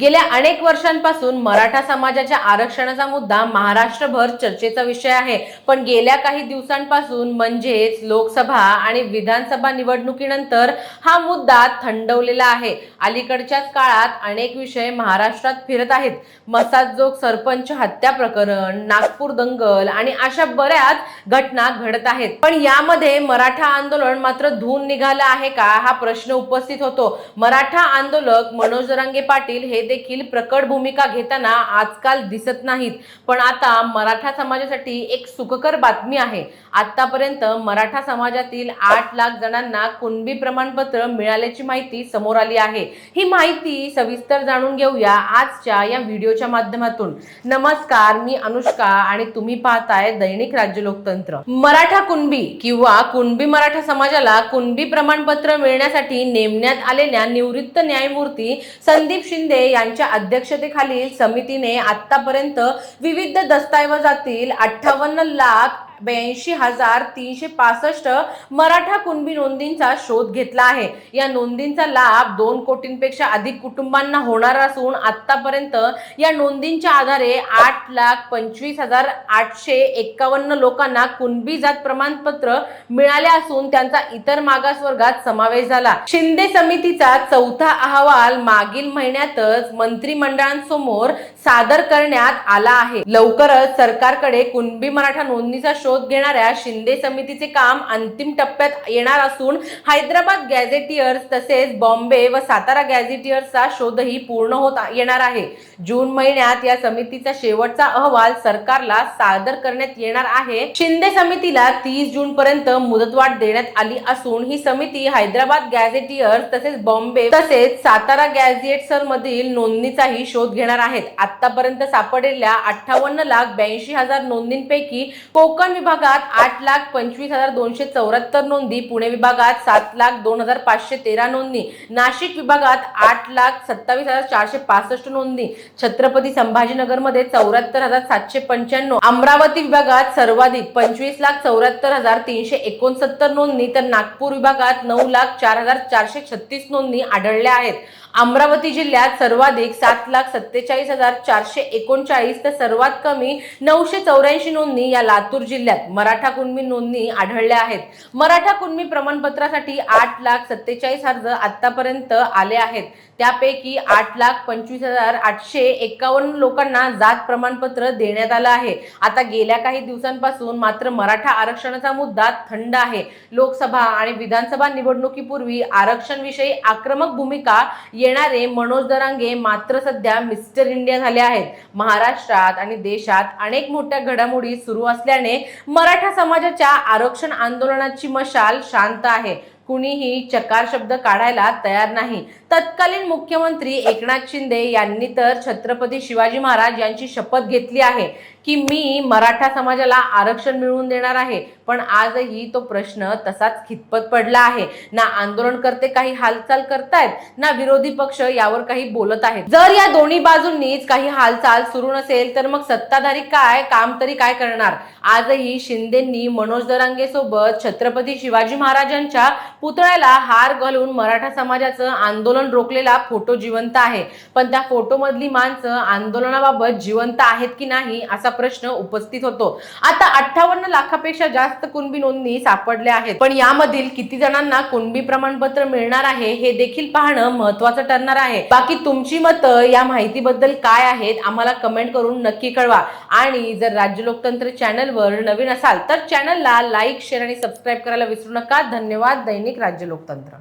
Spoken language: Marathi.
गेल्या अनेक वर्षांपासून मराठा समाजाच्या आरक्षणाचा मुद्दा महाराष्ट्रभर चर्चेचा विषय आहे. पण गेल्या काही दिवसांपासून म्हणजेच लोकसभा आणि विधानसभा निवडणुकीनंतर हा मुद्दा थंडवलेला आहे. अलीकडच्याच काळात अनेक विषय महाराष्ट्रात फिरत आहेत. मसाजोग सरपंच हत्या प्रकरण नागपूर दंगल आणि अशा बऱ्याच घटना घडत आहेत. पण यामध्ये मराठा आंदोलन मात्र धून निघालं आहे का हा प्रश्न उपस्थित होतो. मराठा आंदोलक मनोज जरांगे पाटील हे देखील प्रकट भूमिका घेताना आजकाल दिसत नाहीत. पण आता मराठा समाजासाठी एक सुखकर बातमी आहे. आतापर्यंत मराठा समाजातील आठ लाख जणांना कुणबी प्रमाणपत्र मिळाल्याची माहिती समोर आली आहे. ही माहिती सविस्तर जाणून घेऊया आजच्या या व्हिडिओच्या माध्यमातून. नमस्कार मी अनुष्का आणि तुम्ही पाहताय दैनिक राज्य लोकतंत्र. मराठा कुणबी किंवा कुणबी मराठा समाजाला कुणबी प्रमाणपत्र मिळण्यासाठी नेमण्यात आलेल्या निवृत्त न्यायमूर्ती संदीप शिंदे यांच्या अध्यक्षतेखालील समितीने आतापर्यंत विविध दस्तऐवजातील अठ्ठावन्न लाख ब्याऐंशी हजार तीनशे पासष्ट मराठा कुणबी नोंदींचा शोध घेतला आहे. या नोंदींचा लाभ दोन कोटींपेक्षा अधिक कुटुंबांना होणार असून आतापर्यंत या नोंदींच्या आधारे आठ लाख पंचवीस हजार आठशे एक्कावन्न लोकांना कुणबी जात प्रमाणपत्र मिळाले असून त्यांचा इतर मागासवर्गात समावेश झाला. शिंदे समितीचा चौथा अहवाल मागील महिन्यातच मंत्रिमंडळांसमोर सादर करण्यात आला आहे. लवकरच सरकारकडे कुणबी मराठा नोंदणीचा शोध घेणाऱ्या शिंदे समितीचे काम अंतिम टप्प्यात येणार असून हैदराबाद गॅझेटियर्स तसेच बॉम्बे व सातारा गॅझेटियर्सचा शोधही पूर्ण होत येणार आहे. जून महिन्यात या समितीचा शेवटचा अहवाल सरकारला सादर करण्यात येणार आहे. शिंदे समितीला तीस जून पर्यंत मुदतवाढ देण्यात आली असून ही समिती हैदराबाद गॅझेटियर्स तसेच बॉम्बे तसेच सातारा गॅझेट्सर मधील नोंदणीचाही शोध घेणार आहेत. आतापर्यंत सापडलेल्या अठ्ठावन्न लाख ब्याऐंशी हजार नोंदींपैकी कोकण विभागात आठ लाख पंचवीस हजार दोनशे चौऱ्याहत्तर नोंदी पुणे विभागात सात लाख दोन हजार पाचशे तेरा नोंदी नाशिक विभागात आठ लाख सत्तावीस हजार चारशे पासष्ट नोंदी छत्रपती संभाजीनगरमध्ये चौऱ्याहत्तर हजार सातशे पंच्याण्णव अमरावती विभागात सर्वाधिक पंचवीस लाख चौऱ्याहत्तर हजार तीनशे एकोणसत्तर नोंदणी तर नागपूर विभागात नऊ लाख चार हजार चारशे छत्तीस नोंदणी आढळल्या आहेत. अमरावती जिल्ह्यात सर्वाधिक सात लाख सत्तेचाळीस हजार चारशे एकोणचाळीस तर सर्वात कमी नऊशे चौऱ्याऐंशी नोंदणी या लातूर जिल्ह्यात. मराठा कुणबी नोंदणी आढळल्या आहेत. मराठा कुणबी प्रमाणपत्रासाठी आठ लाख सत्तेचाळीस अर्ज आतापर्यंत आले आहेत. त्यापैकी आठ लाख पंचवीस हजार आठशे एकावन्न लोकांना जात प्रमाणपत्र देण्यात आलं आहे. आता गेल्या काही दिवसांपासून मात्र मराठा आरक्षणाचा मुद्दा थंड आहे. लोकसभा आणि विधानसभा निवडणुकीपूर्वी आरक्षणविषयी आक्रमक भूमिका येणारे मनोज दरांगे मात्र सध्या मिस्टर इंडिया झाल्या आहेत. महाराष्ट्रात आणि देशात अनेक मोठ्या घडामोडी सुरू असल्याने मराठा समाजाच्या आरक्षण आंदोलनाची मशाल शांत आहे. कुणीही चकार शब्द काढायला तयार नाही. तत्कालीन मुख्यमंत्री एकनाथ शिंदे यांनी तर छत्रपती शिवाजी महाराज यांची शपथ घेतली आहे की मी मराठा समाजाला आरक्षण मिळवून देणार आहे. पण आजही तो प्रश्न तसाच खितपत पडला आहे. ना आंदोलनकर्ते काही हालचाल करतायत ना विरोधी पक्ष यावर काही बोलत आहेत. जर या दोन्ही बाजूंनीच काही हालचाल सुरू नसेल तर मग सत्ताधारी काय काम तरी काय करणार? आजही शिंदेंनी मनोज दरांगे सोबत छत्रपती शिवाजी महाराजांच्या पुतळ्याला हार घालून मराठा समाजाचं आंदोलन रोखलेला फोटो जिवंत आहे. पण त्या फोटोमधली माणसं आंदोलनाबाबत जिवंत आहेत की नाही असा प्रश्न उपस्थित होतो. आता अठ्ठावन्न लाखापेक्षा जास्त कुणबी नोंदणी सापडल्या आहेत. पण यामधील किती जणांना कुणबी प्रमाणपत्र मिळणार आहे हे देखील पाहणं महत्वाचं ठरणार आहे. बाकी तुमची मतं या माहितीबद्दल काय आहेत आम्हाला कमेंट करून नक्की कळवा. आणि जर राज्य लोकतंत्र चॅनलवर नवीन असाल तर चॅनलला लाईक शेअर आणि सबस्क्राईब करायला विसरू नका. धन्यवाद. दैनिक राज्य लोकतंत्र.